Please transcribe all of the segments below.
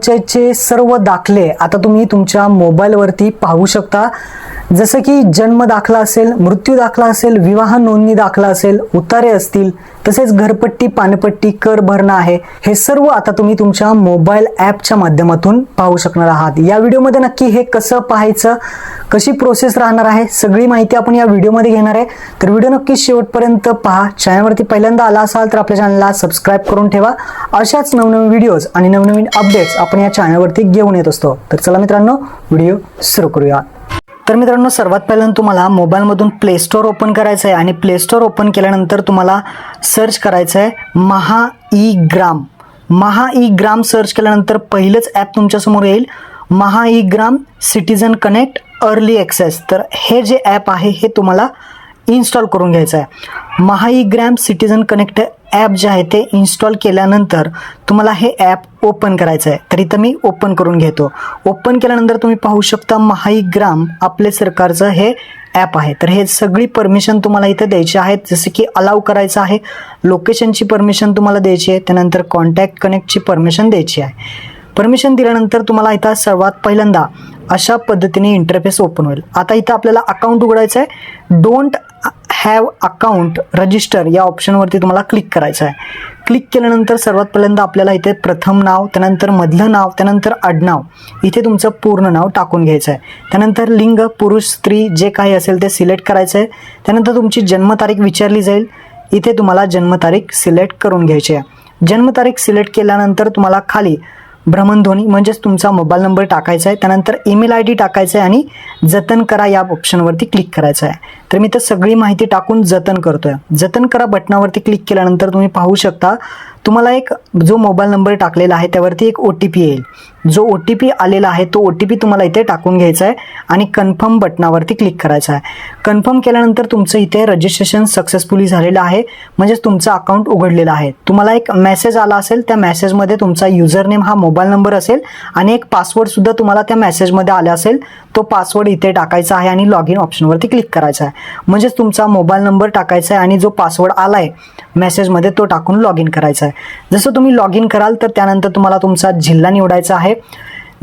ग्रामपंचायतचे सर्व दाखले आता तुम्ही तुमच्या मोबाईलवरती पाहू शकता. जसं की जन्म दाखला असेल मृत्यू दाखला असेल विवाह नोंदणी दाखला असेल उतारे असतील तसेच घरपट्टी पानपट्टी कर भरणं आहे हे सर्व आता तुम्ही तुमच्या मोबाईल ॲपच्या माध्यमातून पाहू शकणार आहात. या व्हिडिओमध्ये नक्की हे कसं पाहायचं कशी प्रोसेस राहणार आहे सगळी माहिती आपण या व्हिडिओमध्ये घेणार आहे. तर व्हिडिओ नक्की शेवटपर्यंत पहा. चॅनलवरती पहिल्यांदा आला असाल तर आपल्या चॅनलला सबस्क्राईब करून ठेवा. अशाच नवनवीन व्हिडिओज आणि नवनवीन अपडेट्स आपण या चॅनलवरती घेऊन येत असतो. तर चला मित्रांनो व्हिडिओ सुरू करूया. तर मित्रांनो सर्वात पहिल्यांदा तुम्हाला मोबाईलमधून प्ले स्टोअर ओपन करायचं आहे आणि प्ले स्टोअर ओपन केल्यानंतर तुम्हाला सर्च करायचं आहे Maha e Gram. Maha e Gram search केल्यानंतर पहिलंच ॲप तुमच्यासमोर येईल. Maha e Gram citizen connect early access तर हे जे ॲप आहे हे तुम्हाला इन्स्टॉल करून घ्यायचं आहे महाईग्रॅम सिटीजन कनेक्ट ॲप जे आहे ते इन्स्टॉल केल्यानंतर तुम्हाला हे ॲप ओपन करायचं आहे तर इथं मी ओपन करून घेतो. ओपन केल्यानंतर तुम्ही पाहू शकता महाईग्राम आपले सरकारचं हे ॲप आहे. तर हे सगळी परमिशन तुम्हाला इथं द्यायची आहेत जसे की अलाव करायचं आहे. लोकेशनची परमिशन तुम्हाला द्यायची आहे. त्यानंतर कॉन्टॅक्ट कनेक्टची परमिशन द्यायची आहे. परमिशन दिल्यानंतर तुम्हाला इथं सर्वात पहिल्यांदा अशा पद्धतीने इंटरफेस ओपन होईल. आता इथं आपल्याला अकाउंट उघडायचं आहे डोंट हॅव अकाउंट रजिस्टर या ऑप्शनवरती तुम्हाला क्लिक करायचं आहे. क्लिक केल्यानंतर सर्वात पहिल्यांदा आपल्याला इथे प्रथम नाव त्यानंतर मधलं नाव त्यानंतर आडनाव इथे तुमचं पूर्ण नाव टाकून घ्यायचं आहे. त्यानंतर लिंग पुरुष स्त्री जे काही असेल ते सिलेक्ट करायचं आहे. त्यानंतर तुमची जन्मतारीख विचारली जाईल. इथे तुम्हाला जन्मतारीख सिलेक्ट करून घ्यायची आहे. जन्मतारीख सिलेक्ट केल्यानंतर तुम्हाला खाली भ्रमणध्वनी म्हणजेच तुमचा मोबाईल नंबर टाकायचा आहे. त्यानंतर ईमेल आय डी टाकायचा आहे आणि जतन करा या ऑप्शनवरती क्लिक करायचं आहे. तर मी तर सगळी माहिती टाकून जतन करतोय. जतन करा बटनावरती क्लिक केल्यानंतर तुम्ही पाहू शकता तुम्हाला एक जो मोबाईल नंबर टाकलेला आहे त्यावरती एक ओ टी पी येईल. जो ओ टी पी आलेला आहे तो ओ टी पी तुम्हाला इथे टाकून घ्यायचा आहे आणि कन्फर्म बटनावरती क्लिक करायचा आहे. कन्फर्म केल्यानंतर तुमचं इथे रजिस्ट्रेशन सक्सेसफुली झालेलं आहे. म्हणजेच तुमचं अकाउंट उघडलेलं आहे. तुम्हाला एक मेसेज आला असेल त्या मेसेजमध्ये तुमचा युजर नेम हा मोबाईल नंबर असेल आणि एक पासवर्डसुद्धा तुम्हाला त्या मेसेजमध्ये आला असेल तो पासवर्ड इथे टाकायचा आहे आणि लॉग इन ऑप्शनवरती क्लिक करायचा आहे. म्हणजेच तुमचा मोबाईल नंबर टाकायचा आहे आणि जो पासवर्ड आला आहे मेसेजमध्ये तो टाकून लॉग इन करायचा आहे. जसं तुम्ही लॉग इन कराल तर त्यानंतर तुम्हाला तुमचा जिल्हा निवडायचा आहे.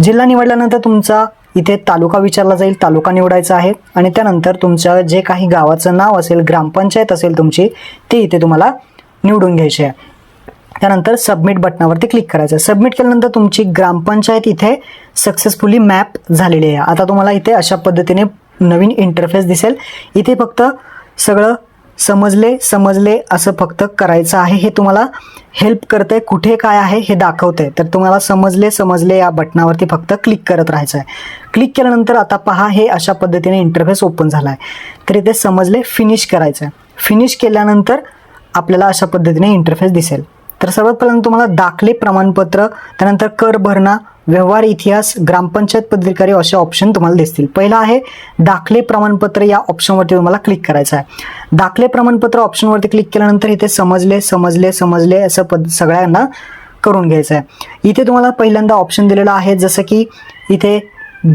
जिल्हा निवडल्यानंतर तुमचा इथे तालुका विचारला जाईल तालुका निवडायचा आहे. आणि त्यानंतर तुमच्या जे काही गावाचं नाव असेल ग्रामपंचायत असेल तुमची ती इथे तुम्हाला निवडून घ्यायची आहे. त्यानंतर सबमिट बटनावरती क्लिक करायचं आहे. सबमिट केल्यानंतर तुमची ग्रामपंचायत इथे सक्सेसफुली मॅप झालेली आहे. आता तुम्हाला इथे अशा पद्धतीने नवीन इंटरफेस दिसेल. इथे फक्त सगळं समजले समजले असं फक्त करायचं आहे हे तुम्हाला हेल्प करतंय. कुठे काय आहे हे दाखवतंय. तर तुम्हाला समजले समजले या बटनावरती फक्त क्लिक करत राहायचं आहे क्लिक केल्यानंतर आता पहा हे अशा पद्धतीने इंटरफेस ओपन झाला आहे तर इथे समजले फिनिश करायचं आहे फिनिश केल्यानंतर आपल्याला अशा पद्धतीने इंटरफेस दिसेल. तर सर्वात पहिल्यांदा तुम्हाला दाखले प्रमाणपत्र त्यानंतर कर भरणा व्यवहार इतिहास ग्रामपंचायत पदाधिकारी असे ऑप्शन तुम्हाला दिसतील. पहिला आहे दाखले प्रमाणपत्र या ऑप्शनवरती तुम्हाला क्लिक करायचं आहे. दाखले प्रमाणपत्र ऑप्शनवरती क्लिक केल्यानंतर इथे समजले समजले समजले असं पद सगळ्यांना करून घ्यायचं आहे. इथे तुम्हाला पहिल्यांदा ऑप्शन दिलेला आहे जसं की इथे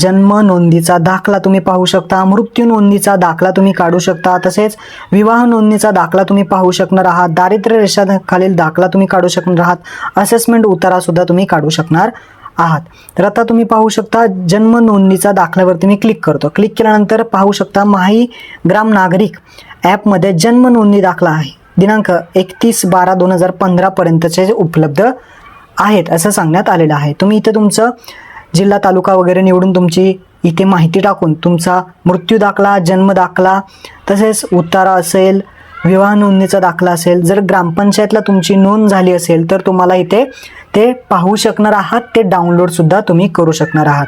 जन्म नोंदीचा दाखला तुम्ही पाहू शकता मृत्यू नोंदीचा दाखला तुम्ही काढू शकता तसेच विवाह नोंदणीचा दाखला तुम्ही पाहू शकणार आहात दारिद्र्य रेषाखालील दाखला तुम्ही काढू शकणार आहात असेसमेंट उतारा सुद्धा तुम्ही काढू शकणार आहात. तर आता तुम्ही पाहू शकता जन्म नोंदणीचा दाखल्यावरती मी क्लिक करतो. क्लिक केल्यानंतर पाहू शकता माही ग्राम नागरिक ॲपमध्ये जन्म नोंदणी दाखला आहे. दिनांक एकतीस बारा दोन हजार पंधरापर्यंतचे उपलब्ध आहेत असं सांगण्यात आलेलं आहे. तुम्ही इथे तुमचं जिल्हा तालुका वगैरे निवडून तुमची इथे माहिती टाकून तुमचा मृत्यू दाखला जन्म दाखला तसेच उतारा असेल विवाह नोंदणीचा दाखला असेल जर ग्रामपंचायतला तुमची नोंद झाली असेल तर तुम्हाला इथे ते पाहू शकणार आहात ते डाउनलोडसुद्धा तुम्ही करू शकणार आहात.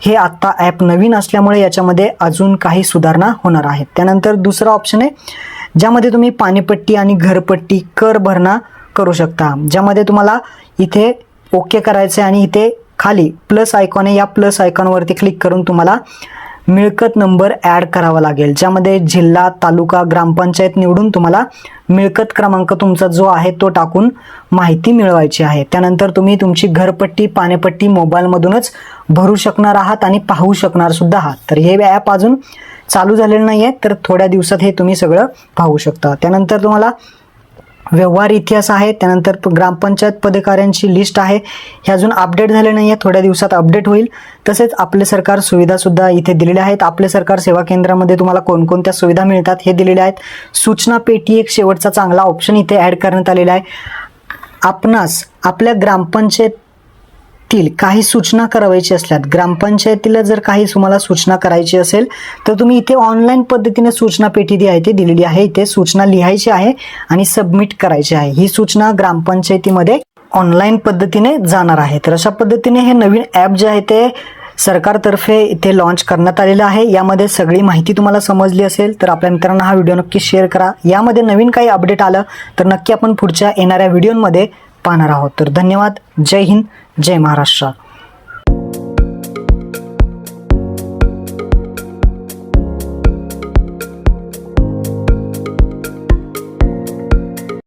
हे आत्ता ॲप नवीन असल्यामुळे याच्यामध्ये अजून काही सुधारणा होणार आहेत. त्यानंतर दुसरा ऑप्शन आहे ज्यामध्ये तुम्ही पाणीपट्टी आणि घरपट्टी कर भरणा करू शकता. ज्यामध्ये तुम्हाला इथे ओके करायचे आणि इथे खाली प्लस आयकॉन आहे या प्लस आयकॉनवरती क्लिक करून तुम्हाला मिळकत नंबर ॲड करावा लागेल. ज्यामध्ये जिल्हा तालुका ग्रामपंचायत निवडून तुम्हाला मिळकत क्रमांक तुमचा जो आहे तो टाकून माहिती मिळवायची आहे. त्यानंतर तुम्ही तुमची घरपट्टी पाणीपट्टी मोबाईलमधूनच भरू शकणार आहात आणि पाहू शकणार सुद्धा आहात. तर हे ॲप अजून चालू झालेलं नाही आहे तर थोड्या दिवसात हे तुम्ही सगळं पाहू शकता. त्यानंतर तुम्हाला व्यवहार इतिहास आहे त्यानंतर प- ग्रामपंचायत पदाधिकाऱ्यांची लिस्ट आहे. हे अजून अपडेट झाले नाही आहे थोड्या दिवसात अपडेट होईल. तसेच आपले सरकार सुविधासुद्धा इथे दिलेल्या आहेत. आपले सरकार सेवा केंद्रामध्ये तुम्हाला कोणकोणत्या सुविधा मिळतात हे दिलेले आहेत. सूचना पेटी एक शेवटचा चांगला ऑप्शन इथे ॲड करण्यात आलेला आहे. आपणास आपल्या ग्रामपंचायत ग्रामपंचायतीतील काही सूचना करावायची असल्यात. ग्रामपंचायतीला जर काही तुम्हाला सूचना करायची असेल तर तुम्ही इथे ऑनलाईन पद्धतीने सूचना पेटी जी आहे ती दिलेली आहे. इथे सूचना लिहायची आहे आणि सबमिट करायची आहे. ही सूचना ग्रामपंचायतीमध्ये ऑनलाईन पद्धतीने जाणार आहे. तर अशा पद्धतीने हे नवीन ॲप जे आहे ते सरकारतर्फे इथे लॉन्च करण्यात आलेलं आहे. यामध्ये सगळी माहिती तुम्हाला समजली असेल तर आपल्या मित्रांना हा व्हिडिओ नक्की शेअर करा. यामध्ये नवीन काही अपडेट आलं तर नक्की आपण पुढच्या येणाऱ्या व्हिडिओमध्ये पाहणार आहोत. तर धन्यवाद. जय हिंद. जय महाराष्ट्र.